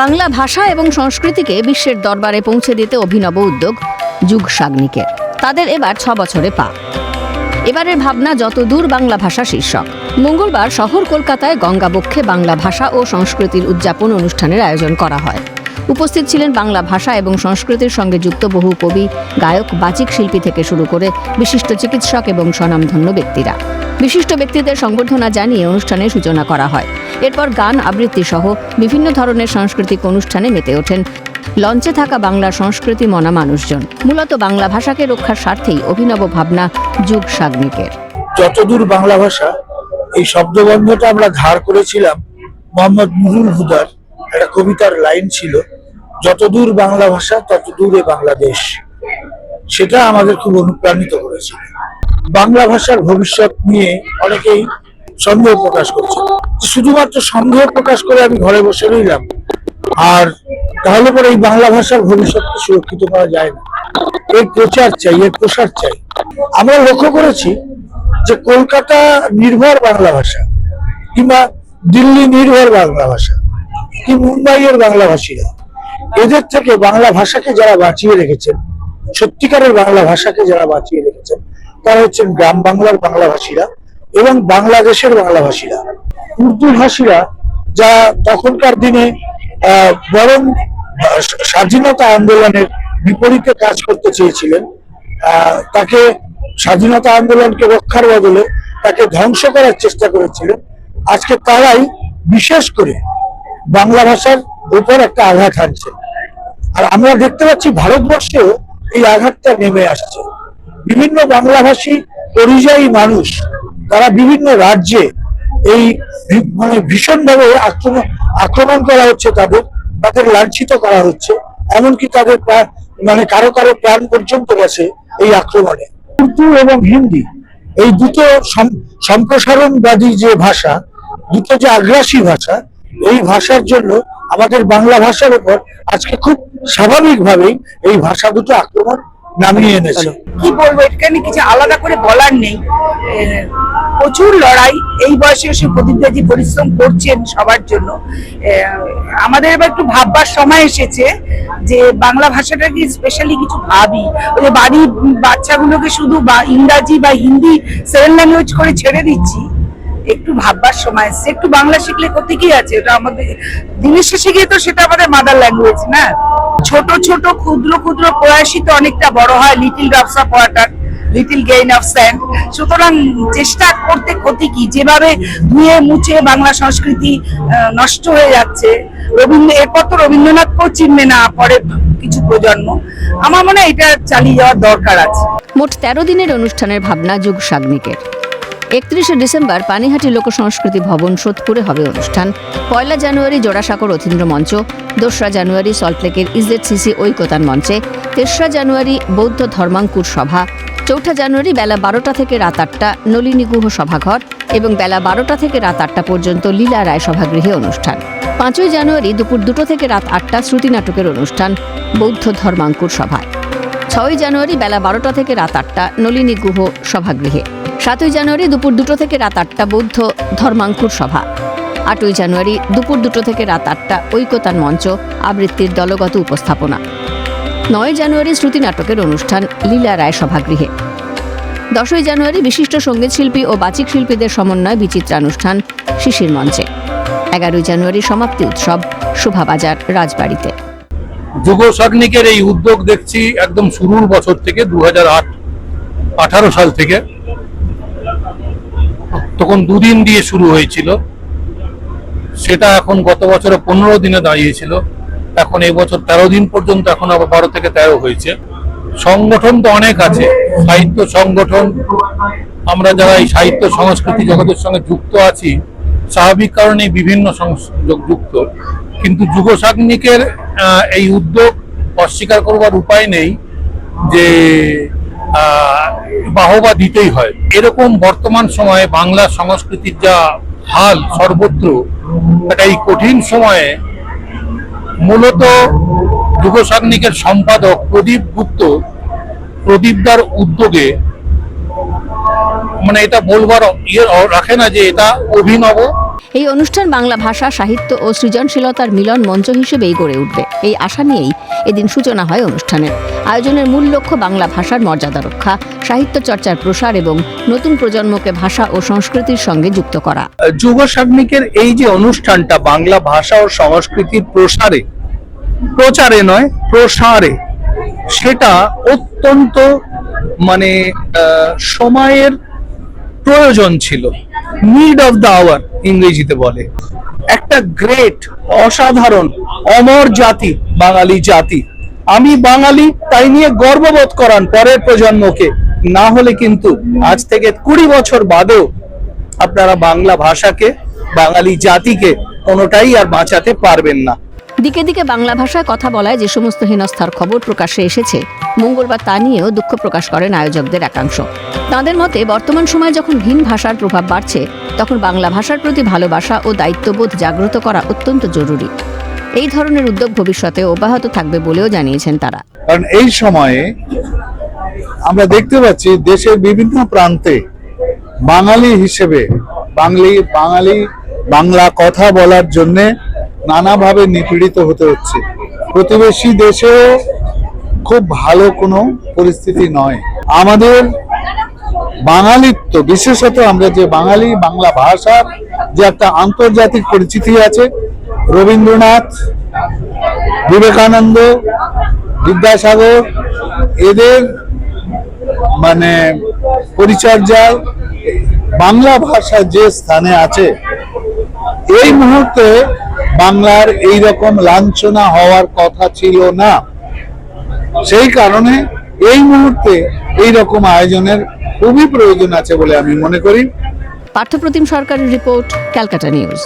বাংলা ভাষা এবং সংস্কৃতিকে বিশ্বের দরবারে পৌঁছে দিতে অভিনব উদ্যোগ যুগ সাগ্নিকের। তাদের এবার ছ বছরে পা। এবারের ভাবনা যত দূর বাংলা ভাষা শীর্ষক। মঙ্গলবার শহর কলকাতায় গঙ্গাবক্ষে বাংলা ভাষা ও সংস্কৃতির উদযাপন অনুষ্ঠানের আয়োজন করা হয়। উপস্থিত ছিলেন বাংলা ভাষা এবং সংস্কৃতির সঙ্গে যুক্ত বহু কবি, গায়ক, বাচিক শিল্পী থেকে শুরু করে বিশিষ্ট চিকিৎসক এবং স্বনামধন্য ব্যক্তিরা। বিশিষ্ট ব্যক্তিদের সংবর্ধনা জানিয়ে অনুষ্ঠানের সূচনা করা হয়। এরপর গান, আবৃত্তি সহ বিভিন্ন ধরনের সাংস্কৃতিক অনুষ্ঠানে মেতে ওঠেন। লঞ্চে থাকা বাংলা সংস্কৃতি মনা মানুষজন। মূলত বাংলা ভাষাকে রক্ষার স্বার্থেই অভিনব ভাবনা যুগ সাগ্নিকের। যতদূর বাংলা ভাষা, এই শব্দবন্ধটা আমরা ধার করেছিলাম মোহাম্মদ নুরুল হুদার, একটা কবিতার লাইন ছিল, যতদূর বাংলা ভাষা তত দূরে বাংলাদেশ। সেটা আমাদের খুব অনুপ্রাণিত করেছে বাংলা ভাষার ভবিষ্যৎ নিয়ে অনেকেই সন্দেহ প্রকাশ করছে। শুধুমাত্র সন্দেহ প্রকাশ করে আমি ঘরে বসে রইলাম। আর তাহলে পরে এই বাংলা ভাষার ভবিষ্যৎকে সুরক্ষিত করা যায় না। এর প্রচার চাই, এর প্রসার চাই। আমরা লক্ষ্য করেছি যে কলকাতা নির্ভর বাংলা ভাষা কিংবা দিল্লি নির্ভর বাংলা ভাষা কি মুম্বাইয়ের বাংলা ভাষীরা। এদের থেকে বাংলা ভাষাকে যারা বাঁচিয়ে রেখেছেন, সত্যিকারের বাংলা ভাষাকে যারা বাঁচিয়ে রেখেছেন, তারা হচ্ছেন গ্রাম বাংলার বাংলা ভাষীরা। এবং বাংলাদেশের বাংলা ভাষীরা উর্দু ভাষীরা যা তখনকার দিনে বরং স্বাধীনতা আন্দোলনের বিপরীতে কাজ করতে চেয়েছিলেন তাকে স্বাধীনতা আন্দোলনকে রক্ষার বদলে তাকে ধ্বংস করার চেষ্টা করেছিলেন, আজকে তারাই বিশেষ করে বাংলা ভাষার উপর একটা আঘাত হানছে। আর আমরা দেখতে পাচ্ছি ভারতবর্ষেও এই আঘাতটা নেমে আসছে। বিভিন্ন বাংলাভাষী পরিযায়ী মানুষ তারা বিভিন্ন রাজ্যে এই মানে ভীষণভাবে আক্রমণ আক্রমণ করা হচ্ছে তাদের তাদের লাঞ্ছিত করা হচ্ছে। এমনকি তাদের মানে কারও কারও প্রাণ পর্যন্ত গেছে এই আক্রমণে। উর্দু এবং হিন্দি, এই দুটো সম- সম্প্রসারণবাদী যে ভাষা, দুটো যে আগ্রাসী ভাষা, এই ভাষার জন্য আমাদের বাংলা ভাষার উপর আজকে খুব স্বাভাবিকভাবেই এই ভাষা দুটো আক্রমণ নামিয়ে এনেছে। কি বলব, এখানে কিছু আলাদা করে বলার নেই। প্রচুর লড়াই। এই বয়সে এসে প্রদীপদাজি পরিশ্রম করছেন সবার জন্য। আমাদের এবার একটু ভাববার সময় এসেছে যে বাংলা ভাষাটাকে স্পেশালি কিছু ভাবি। যে বাড়ির বাচ্চাগুলোকে শুধু বা ইংরাজি বা হিন্দি সেভেন ল্যাঙ্গুয়েজ করে ছেড়ে দিচ্ছি। একটু ভাববার সময় এসছে। একটু বাংলা শিখলে ক্ষতি কি আছে? ওটা আমাদের দিনের শেষে গিয়ে তো সেটা আমাদের মাদার ল্যাঙ্গুয়েজ না? ছোট ছোট, ক্ষুদ্র ক্ষুদ্র প্রয়াসই তো অনেকটা বড় হয়। Little of water little grain of sand সুতরাং চেষ্টা করতে ক্ষতি কি, যেভাবে ধুয়ে মুছে বাংলা সংস্কৃতি নষ্ট হয়ে যাচ্ছে, রবীন্দ্র, এরপর তো রবীন্দ্রনাথকেও চিনবে না পরের কিছু প্রজন্ম। আমার মনে হয় এটা চালিয়ে যাওয়ার দরকার আছে। মোট তেরো দিনের অনুষ্ঠানের ভাবনা যুগ সাগ্নিকের। একত্রিশে ডিসেম্বর পানিহাটি লোক সংস্কৃতি ভবন সোদপুরে হবে অনুষ্ঠান। পয়লা জানুয়ারি জোড়াসাঁকর অথীন্দ্র মঞ্চ, দোসরা জানুয়ারি সল্টলেকের ইজেডসিসি ঐকতান মঞ্চে, তেসরা জানুয়ারি বৌদ্ধ ধর্মাঙ্কুর সভা চৌঠা জানুয়ারি বেলা বারোটা থেকে রাত আটটা নলিনী গুহ সভাঘর এবং বেলা বারোটা থেকে রাত আটটা পর্যন্ত লীলা রায় সভাগৃহে অনুষ্ঠান। পাঁচই জানুয়ারি দুপুর দুটো থেকে রাত আটটা শ্রুতি নাটকের অনুষ্ঠান, বৌদ্ধ ধর্মাঙ্কুর সভায়। ছয়ই জানুয়ারি বেলা বারোটা থেকে রাত আটটা নলিনী গুহ সভাগৃহে। সাতই জানুয়ারি দুপুর দুটো থেকে রাত আটটা বৌদ্ধ ধর্মাঙ্কুর সভা। আটই জানুয়ারি দুপুর দুটো থেকে রাত আটটা ঐকতান মঞ্চ, আবৃত্তির দলগত উপস্থাপনা। নয় জানুয়ারি শ্রুতি নাটকের অনুষ্ঠান লীলা রায় সভাগৃহে। দশই জানুয়ারি বিশিষ্ট সংগীত শিল্পী ও বাচিক শিল্পীদের সমন্বয় বিচিত্রানুষ্ঠান শিশির মঞ্চে। এগারোই জানুয়ারি সমাপ্তি উৎসব, শোভাবাজার, রাজবাড়িতে। যুগ সগ্নিকের এই উদ্যোগ দেখছি একদম শুরুর বছর থেকে দু হাজার সাল থেকে। তখন দুদিন দিয়ে শুরু হয়েছিল। সেটা এখন গত বছরে পনেরো দিনে দাঁড়িয়েছিল। এখন এই বছর তেরো দিন পর্যন্ত এখন আবার বারো থেকে তেরো হয়েছে। সংগঠন তো অনেক আছে, সাহিত্য সংগঠন। আমরা যারা এই সাহিত্য সংস্কৃতি জগতের সঙ্গে যুক্ত আছি, স্বাভাবিক কারণে বিভিন্ন যুক্ত। কিন্তু যুগ সাগ্নিকের এই উদ্যোগ অস্বীকার করবার উপায় নেই যে বাহবা দিতেই হয়। এরকম বর্তমান সময়ে বাংলা সংস্কৃতির যা হাল সর্বত্র একটা এই কঠিন সময়ে মূলত যুগসাগ্নিকের সম্পাদক প্রদীপ গুপ্ত প্রদীপদার উদ্যোগে মানে এটা বলবার ইয়ে রাখে না যে এটা অভিনব এই অনুষ্ঠান বাংলা ভাষা, সাহিত্য ও সৃজনশীলতার মিলন মঞ্চ হিসেবেই গড়ে উঠবে। এই আশা নিয়েই এদিন সূচনা হয় অনুষ্ঠানের। আয়োজনের মূল লক্ষ্য বাংলা ভাষার মর্যাদা রক্ষা, সাহিত্য চর্চার প্রসার এবং নতুন প্রজন্মকে ভাষা ও সংস্কৃতির সঙ্গে যুক্ত করা। যুব সাগ্নিকের এই যে অনুষ্ঠানটা বাংলা ভাষা ও সংস্কৃতির প্রসারে, প্রচারে নয়, প্রসারে, সেটা অত্যন্ত মানে সময়ের প্রয়োজন ছিল। নিড অফ দ্য আওয়ার ইংরেজিতে বলে। একটা গ্রেট অসাধারণ, অমর জাতি, বাঙালি জাতি। আমি বাঙালি, তাই নিয়ে গর্ববোধ করান পরের প্রজন্মকে। না হলে কিন্তু আজ থেকে কুড়ি বছর বাদেও আপনারা বাংলা ভাষাকে, বাঙালি জাতিকে কোনোটাই আর বাঁচাতে পারবেন না। দিকে দিকে বাংলা ভাষায় কথা বলায় যে সমস্ত হেনস্থার খবর প্রকাশ্যে এসেছে মঙ্গলবার তা নিয়েও দুঃখ প্রকাশ করেন আয়োজকদের একাংশ। তাঁদের মতে, বর্তমান সময়ে যখন ভিন ভাষার প্রভাব বাড়ছে, তখন বাংলা ভাষার প্রতি ভালোবাসা ও দায়িত্ববোধ জাগ্রত করা অত্যন্ত জরুরি। এই ধরনের উদ্যোগ ভবিষ্যতে অব্যাহত থাকবে বলেও জানিয়েছেন তারা। কারণ এই সময়ে আমরা দেখতে পাচ্ছি দেশের বিভিন্ন প্রান্তে বাঙালি হিসেবে, বাঙালি বাঙালি বাংলা কথা বলার জন্যে নানাভাবে নিপীড়িত হতে হচ্ছে। প্রতিবেশী দেশেও খুব ভালো কোনো পরিস্থিতি নয়। আমাদের বাঙালিত্ব, বিশেষত আমরা যে বাঙালি বাংলা ভাষার যে একটা আন্তর্জাতিক পরিচিতি আছে, রবীন্দ্রনাথ, বিবেকানন্দ, বিদ্যাসাগর, এদের মানে পরিচর্যায় বাংলা ভাষা যে স্থানে আছে, এই মুহূর্তে বাংলার এই রকম লাঞ্ছনা হওয়ার কথা ছিল না। সেই কারণে এই মুহূর্তে এই রকম আয়োজনের খুবই প্রয়োজন আছে বলে আমি মনে করি। পার্থপ্রতিম সরকারের রিপোর্ট, ক্যালকাটা নিউজ।